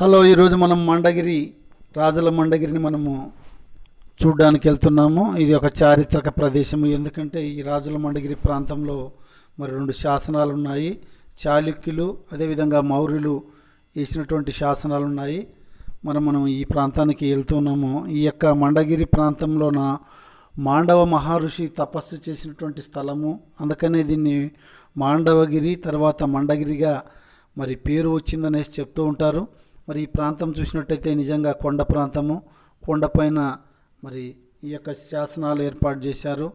Hello ఈరోజు మనం మండగిరి రాజుల మండగిరిని మనము చూడడానికి వెళ్తున్నాము. ఇది ఒక చారిత్రక ప్రదేశం. ఎందుకంటే ఈ రాజుల మండగిరి ప్రాంతంలో మరి రెండు శాసనాలు ఉన్నాయి చాళుక్యులు అదేవిధంగా మౌర్యులు వేసినటువంటి శాసనాలు ఉన్నాయి మనం మనం ఈ ప్రాంతానికి వెళ్తున్నాము. ఈ యొక్క మండగిరి ప్రాంతంలోన మాండవ మహర్షి తపస్సు చేసినటువంటి స్థలము. అందుకనే దీన్ని మాండవగిరి తర్వాత మండగిరిగా మరి పేరు వచ్చిందనేసి చెప్తూ ఉంటారు. మరి ఈ ప్రాంతం చూసినట్టయితే నిజంగా కొండ ప్రాంతము. కొండపైన మరి ఈ యొక్క శాసనాలు ఏర్పాటు చేశారు.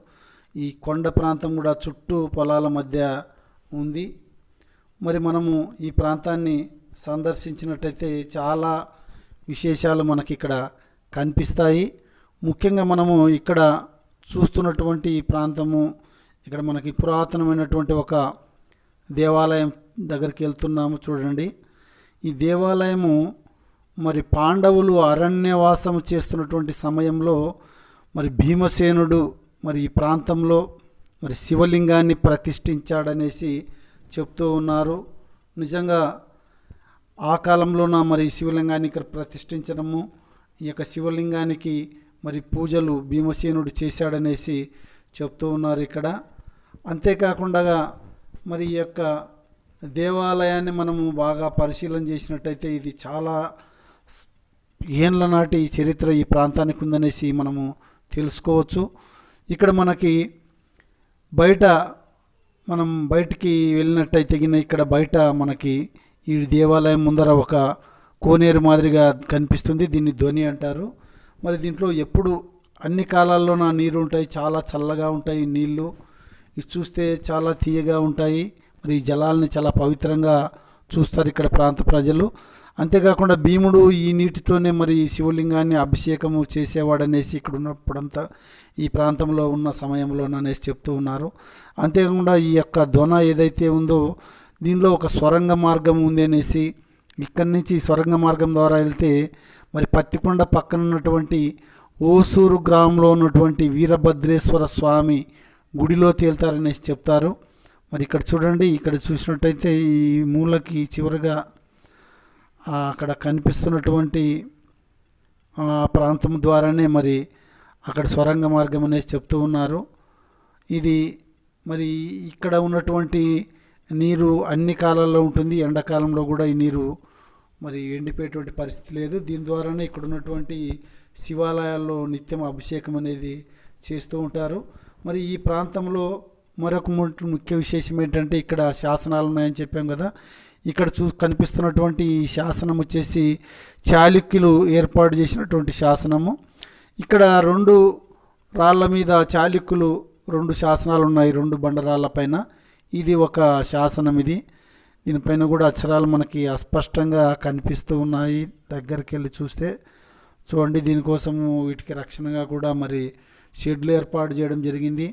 ఈ కొండ ప్రాంతం కూడా చుట్టూ పొలాల మధ్య ఉంది. మరి మనము ఈ ప్రాంతాన్ని సందర్శించినట్టయితే చాలా విశేషాలు మనకి ఇక్కడ కనిపిస్తాయి. ముఖ్యంగా మనము ఇక్కడ చూస్తున్నటువంటి ఈ ప్రాంతము ఇక్కడ మనకి పురాతనమైనటువంటి ఒక దేవాలయం దగ్గరికి వెళ్తున్నాము చూడండి. ఈ దేవాలయము మరి పాండవులు అరణ్యవాసం చేస్తున్నటువంటి సమయంలో మరి భీమసేనుడు మరి ఈ ప్రాంతంలో మరి శివలింగాన్ని ప్రతిష్ఠించాడనేసి చెప్తూ ఉన్నారు. నిజంగా ఆ కాలంలోన మరి శివలింగాన్ని ఇక్కడ ప్రతిష్ఠించడము? ఈ యొక్క శివలింగానికి మరి పూజలు భీమసేనుడు చేశాడనేసి చెప్తూ ఉన్నారు ఇక్కడ. అంతేకాకుండా మరి ఈ యొక్క దేవాలయాన్ని మనము బాగా పరిశీలన చేసినట్టయితే ఇది చాలా ఏండ్ల నాటి చరిత్ర ఈ ప్రాంతానికి ఉందనేసి మనము తెలుసుకోవచ్చు. ఇక్కడ మనకి బయట మనం బయటికి వెళ్ళినట్టయితే గిన ఇక్కడ బయట మనకి ఈ దేవాలయం ముందర ఒక కోనేరు మాదిరిగా కనిపిస్తుంది. దీన్ని ధ్వని అంటారు. మరి దీంట్లో ఎప్పుడు అన్ని కాలాల్లో నా నీరు ఉంటాయి. చాలా చల్లగా ఉంటాయి. నీళ్ళు ఇది చూస్తే చాలా తీయగా ఉంటాయి. మరి ఈ జలాల్ని చాలా పవిత్రంగా చూస్తారు ఇక్కడ ప్రాంత ప్రజలు. అంతేకాకుండా భీముడు ఈ నీటితోనే మరి శివలింగాన్ని అభిషేకము చేసేవాడనేసి ఇక్కడ ఉన్నప్పుడంతా ఈ ప్రాంతంలో ఉన్న సమయంలోననేసి చెప్తూ ఉన్నారు. అంతేకాకుండా ఈ యొక్క ధ్వన ఏదైతే ఉందో దీనిలో ఒక స్వరంగ మార్గం ఉంది అనేసి ఇక్కడి నుంచి స్వరంగ మార్గం ద్వారా వెళ్తే మరి పత్తికొండ పక్కన ఉన్నటువంటి ఓసూరు గ్రామంలో ఉన్నటువంటి వీరభద్రేశ్వర స్వామి గుడిలో తేలుతారనేసి చెప్తారు. మరి ఇక్కడ చూడండి ఇక్కడ చూసినట్టయితే ఈ మూలకి చివరిగా అక్కడ కనిపిస్తున్నటువంటి ప్రాంతం ద్వారానే మరి అక్కడ స్వరంగ మార్గం అనేసి చెప్తూ ఉన్నారు. ఇది మరి ఇక్కడ ఉన్నటువంటి నీరు అన్ని కాలాల్లో ఉంటుంది ఎండాకాలంలో కూడా ఈ నీరు మరి ఎండిపోయేటువంటి పరిస్థితి లేదు. దీని ద్వారానే ఇక్కడ ఉన్నటువంటి శివాలయాల్లో నిత్యం అభిషేకం అనేది చేస్తూ ఉంటారు. మరి ఈ ప్రాంతంలో మరొక ముఖ్య విశేషం ఏంటంటే ఇక్కడ శాసనాలు ఉన్నాయని చెప్పాం కదా. ఇక్కడ చూ కనిపిస్తున్నటువంటి ఈ శాసనం వచ్చేసి చాళుక్యులు ఏర్పాటు చేసినటువంటి శాసనము. ఇక్కడ రెండు రాళ్ళ మీద చాళుక్యులు రెండు శాసనాలు ఉన్నాయి రెండు బండరాళ్ళ పైన. ఇది ఒక శాసనం ఇది. దీనిపైన కూడా అక్షరాలు మనకి అస్పష్టంగా కనిపిస్తూ ఉన్నాయి. దగ్గరికి వెళ్ళి చూస్తే చూడండి దీనికోసము వీటికి రక్షణగా కూడా మరి షెడ్లు ఏర్పాటు చేయడం జరిగింది.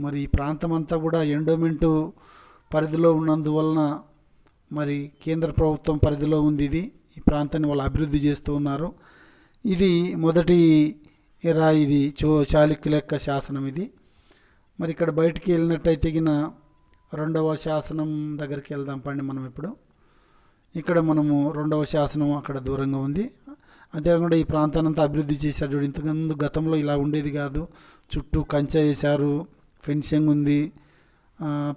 మరి ఈ ప్రాంతం అంతా కూడా ఎండోమెంటు పరిధిలో ఉన్నందువలన మరి కేంద్ర ప్రభుత్వం పరిధిలో ఉంది ఇది. ఈ ప్రాంతాన్ని వాళ్ళు అభివృద్ధి చేస్తూ ఉన్నారు. ఇది మొదటి ఎరా ఇది చో చాళుక్యుల యొక్క శాసనం ఇది. మరి ఇక్కడ బయటికి వెళ్ళినట్టయితే గిన రెండవ శాసనం దగ్గరికి వెళ్దాం పండి మనం ఇప్పుడు. ఇక్కడ మనము రెండవ శాసనం అక్కడ దూరంగా ఉంది. అంతేకాకుండా ఈ ప్రాంతాన్ని అంతా అభివృద్ధి చేశారు చూడు. ఇంతకుముందు గతంలో ఇలా ఉండేది కాదు. చుట్టూ కంచె వేశారు. ఫెన్సింగ్ ఉంది.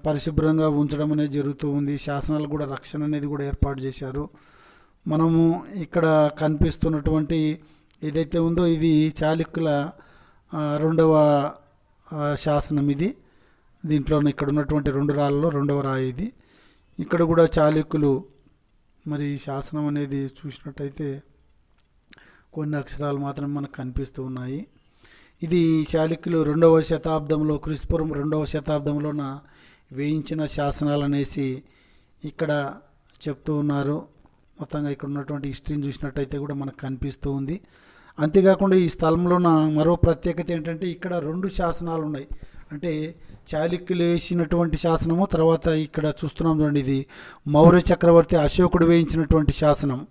పరిశుభ్రంగా ఉంచడం అనేది జరుగుతూ ఉంది. శాసనాలు కూడా రక్షణ అనేది కూడా ఏర్పాటు చేశారు. మనము ఇక్కడ కనిపిస్తున్నటువంటి ఏదైతే ఉందో ఇది చాళుక్యుల రెండవ శాసనం ఇది. దీంట్లో ఇక్కడ ఉన్నటువంటి రెండు రాళ్ళలో రెండవ రాయి ఇది. ఇక్కడ కూడా చాళుక్యులు మరి ఈ శాసనం అనేది చూసినట్టయితే కొన్ని అక్షరాలు మాత్రం మనకు కనిపిస్తూ ఉన్నాయి. ఇది చాళుక్యులు రెండవ శతాబ్దంలో క్రిస్పురం రెండవ శతాబ్దంలోన వేయించిన శాసనాలు అనేసి ఇక్కడ చెప్తూ ఉన్నారు. మొత్తంగా ఇక్కడ ఉన్నటువంటి హిస్టరీని చూసినట్టయితే కూడా మనకు కనిపిస్తూ ఉంది. అంతేకాకుండా ఈ స్థలంలోన మరో ప్రత్యేకత ఏంటంటే ఇక్కడ రెండు శాసనాలు ఉన్నాయి. అంటే చాళుక్యులు వేసినటువంటి శాసనము తర్వాత ఇక్కడ చూస్తున్నాం చూడండి ఇది మౌర్య చక్రవర్తి అశోకుడు వేయించినటువంటి శాసనం.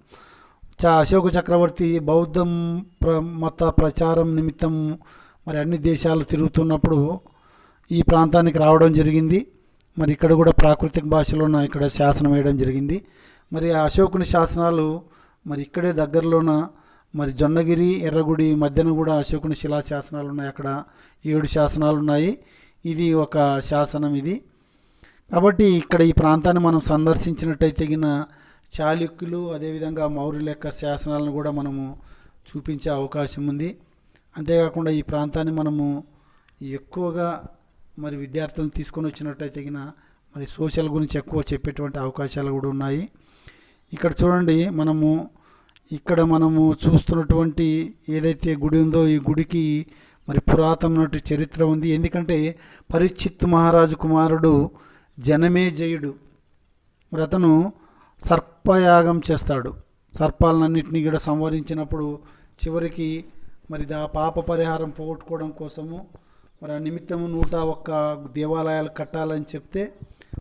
అశోక చక్రవర్తి బౌద్ధం ప్ర మత ప్రచారం నిమిత్తం మరి అన్ని దేశాలు తిరుగుతున్నప్పుడు ఈ ప్రాంతానికి రావడం జరిగింది. మరి ఇక్కడ కూడా ప్రాకృతిక భాషలో ఇక్కడ శాసనం వేయడం జరిగింది. మరి ఆ అశోకుని శాసనాలు మరి ఇక్కడే దగ్గరలోన మరి జొన్నగిరి ఎర్రగుడి మధ్యన కూడా అశోకుని శిలా శాసనాలు ఉన్నాయి. అక్కడ ఏడు శాసనాలు ఉన్నాయి. ఇది ఒక శాసనం ఇది. కాబట్టి ఇక్కడ ఈ ప్రాంతాన్ని మనం సందర్శించినట్టయితే గిన చాళుక్యులు అదేవిధంగా మౌర్యుల యొక్క శాసనాలను కూడా మనము చూపించే అవకాశం ఉంది. అంతేకాకుండా ఈ ప్రాంతాన్ని మనము ఎక్కువగా మరి విద్యార్థులను తీసుకొని వచ్చినట్టయితే మరి సోషల్ గురించి ఎక్కువ చెప్పేటువంటి అవకాశాలు కూడా ఉన్నాయి. ఇక్కడ చూడండి మనము ఇక్కడ మనము చూస్తున్నటువంటి ఏదైతే గుడి ఉందో ఈ గుడికి మరి పురాతనమైన చరిత్ర ఉంది. ఎందుకంటే పరీక్షిత్ మహారాజు కుమారుడు జనమేజయుడు. మరి అతను సర్పయాగం చేస్తాడు. సర్పాలన్నింటినీ కూడా సంవరించినప్పుడు చివరికి మరి దా పాప పరిహారం పోగొట్టుకోవడం కోసము మరి ఆ నిమిత్తము నూట ఒక్క దేవాలయాలు కట్టాలని చెప్తే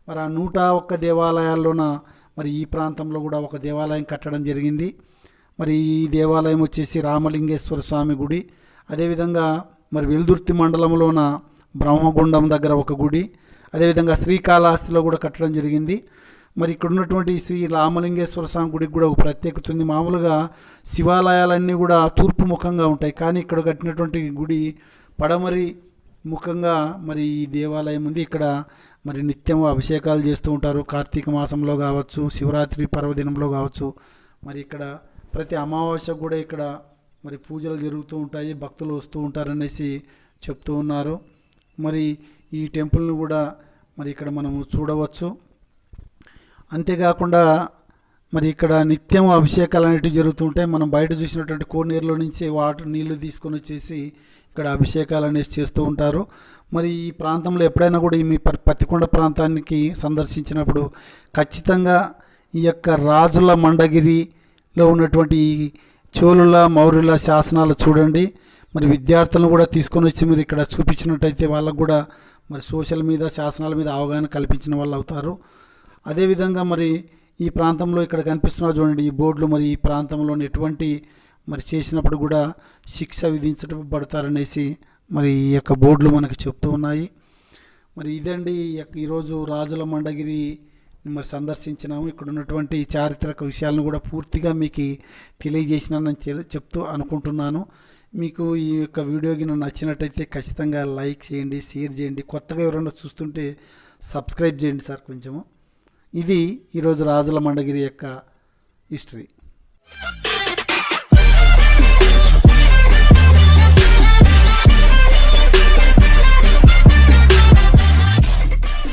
మరి ఆ నూట ఒక్క దేవాలయాల్లోన మరి ఈ ప్రాంతంలో కూడా ఒక దేవాలయం కట్టడం జరిగింది. మరి ఈ దేవాలయం వచ్చేసి రామలింగేశ్వర స్వామి గుడి. అదేవిధంగా మరి వెల్దుర్తి మండలంలోన బ్రహ్మగుండం దగ్గర ఒక గుడి. అదేవిధంగా శ్రీకాళహస్తిలో కూడా కట్టడం జరిగింది. మరి ఇక్కడ ఉన్నటువంటి శ్రీ రామలింగేశ్వర స్వామి గుడికి కూడా ఒక ప్రత్యేకత ఉంది. మామూలుగా శివాలయాలన్నీ కూడా తూర్పు ముఖంగా ఉంటాయి. కానీ ఇక్కడ కట్టినటువంటి గుడి పడమరి ముఖంగా మరి ఈ దేవాలయం ఉంది. ఇక్కడ మరి నిత్యం అభిషేకాలు చేస్తూ ఉంటారు. కార్తీక మాసంలో కావచ్చు శివరాత్రి పర్వదినంలో కావచ్చు. మరి ఇక్కడ ప్రతి అమావాస్య కూడా ఇక్కడ మరి పూజలు జరుగుతూ ఉంటాయి. భక్తులు వస్తూ ఉంటారనేసి చెప్తూ ఉన్నారు. మరి ఈ టెంపుల్ను కూడా మరి ఇక్కడ మనము చూడవచ్చు. అంతేకాకుండా మరి ఇక్కడ నిత్యం అభిషేకాలు అనేటివి జరుగుతుంటాయి మనం బయట చూసినటువంటి కోనేరులో నుంచి వాటర్ నీళ్ళు తీసుకొని వచ్చేసి ఇక్కడ అభిషేకాలు అనేసి చేస్తూ ఉంటారు. మరి ఈ ప్రాంతంలో ఎప్పుడైనా కూడా ఈ మీ ప- పత్తికొండ ప్రాంతానికి సందర్శించినప్పుడు ఖచ్చితంగా ఈ యొక్క రాజుల మండగిరిలో ఉన్నటువంటి ఈ చోళుల మౌర్యుల శాసనాలు చూడండి. మరి విద్యార్థులను కూడా తీసుకొని వచ్చి మీరు ఇక్కడ చూపించినట్టయితే వాళ్ళకు కూడా మరి సోషల్ మీద శాసనాల మీద అవగాహన కల్పించిన వాళ్ళు అవుతారు. అదేవిధంగా మరి ఈ ప్రాంతంలో ఇక్కడ కనిపిస్తున్నారు చూడండి ఈ బోర్డులు మరి ఈ ప్రాంతంలోని ఎటువంటి మరి చేసినప్పుడు కూడా శిక్ష విధించబడతారనేసి మరి ఈ యొక్క బోర్డులు మనకు చెప్తూ ఉన్నాయి. మరి ఇదండి ఈ యొక్క ఈరోజు రాజుల మండగిరి మరి సందర్శించినాము. ఇక్కడ ఉన్నటువంటి చారిత్రక విషయాలను కూడా పూర్తిగా మీకు తెలియజేసినానని చెప్తూ అనుకుంటున్నాను. మీకు ఈ యొక్క వీడియో గిన నచ్చినట్టయితే ఖచ్చితంగా లైక్ చేయండి షేర్ చేయండి. కొత్తగా ఎవరైనా చూస్తుంటే సబ్స్క్రైబ్ చేయండి సార్ కొంచెము. ఇది ఈరోజు రాజుల మండగిరి యొక్క హిస్టరీ.